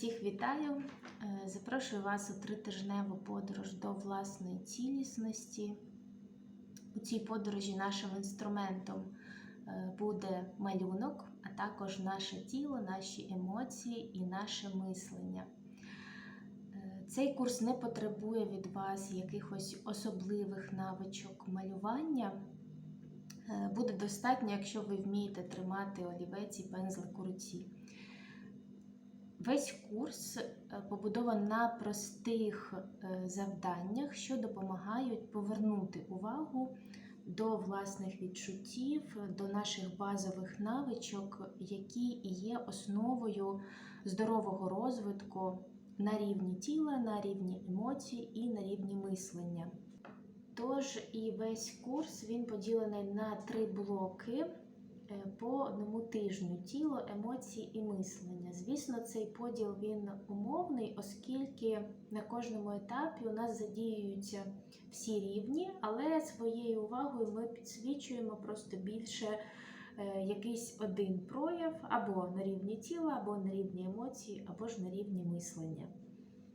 Всіх вітаю! Е, Запрошую вас у тритижневу подорож до власної цілісності. У цій подорожі нашим інструментом е, буде малюнок, а також наше тіло, наші емоції і наше мислення. Е, Цей курс не потребує від вас якихось особливих навичок малювання. Буде достатньо, якщо ви вмієте тримати олівець і пензлик у руці. Весь курс е, побудований на простих е, завданнях, що допомагають повернути увагу до власних відчуттів, до наших базових навичок, які є основою здорового розвитку на рівні тіла, на рівні емоцій і на рівні мислення. Тож і весь курс він поділений на три блоки по одному тижню тіло, емоції і мислення. Звісно, цей поділ він умовний, оскільки на кожному етапі у нас задіюються всі рівні, але своєю увагою ми підсвічуємо просто більше е, якийсь один прояв або на рівні тіла, або на рівні емоцій, або ж на рівні мислення.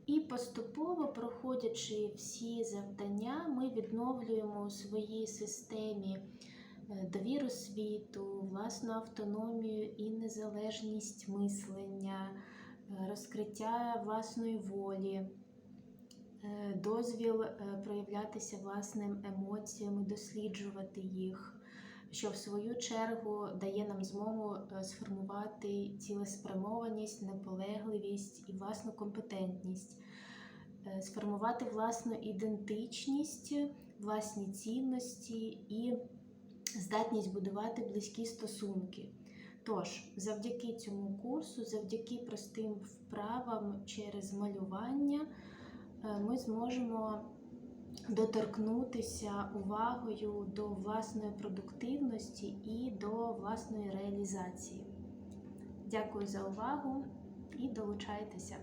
І поступово, проходячи всі завдання, ми відновлюємо у своїй системі е, довіру світу, власну автономію і незалежність мислення, е, розкриття власної волі, е, дозвіл е, проявлятися власним емоціям і досліджувати їх. Що в свою чергу дає нам змогу е, сформувати цілеспрямованість, наполегливість і власну компетентність, е, сформувати власну ідентичність, власні цінності і здатність будувати близькі стосунки. Тож, завдяки цьому курсу, завдяки простим вправам через малювання, е, ми зможемо доторкнутися увагою до власної продуктивності і до власної реалізації. Дякую за увагу і долучайтеся!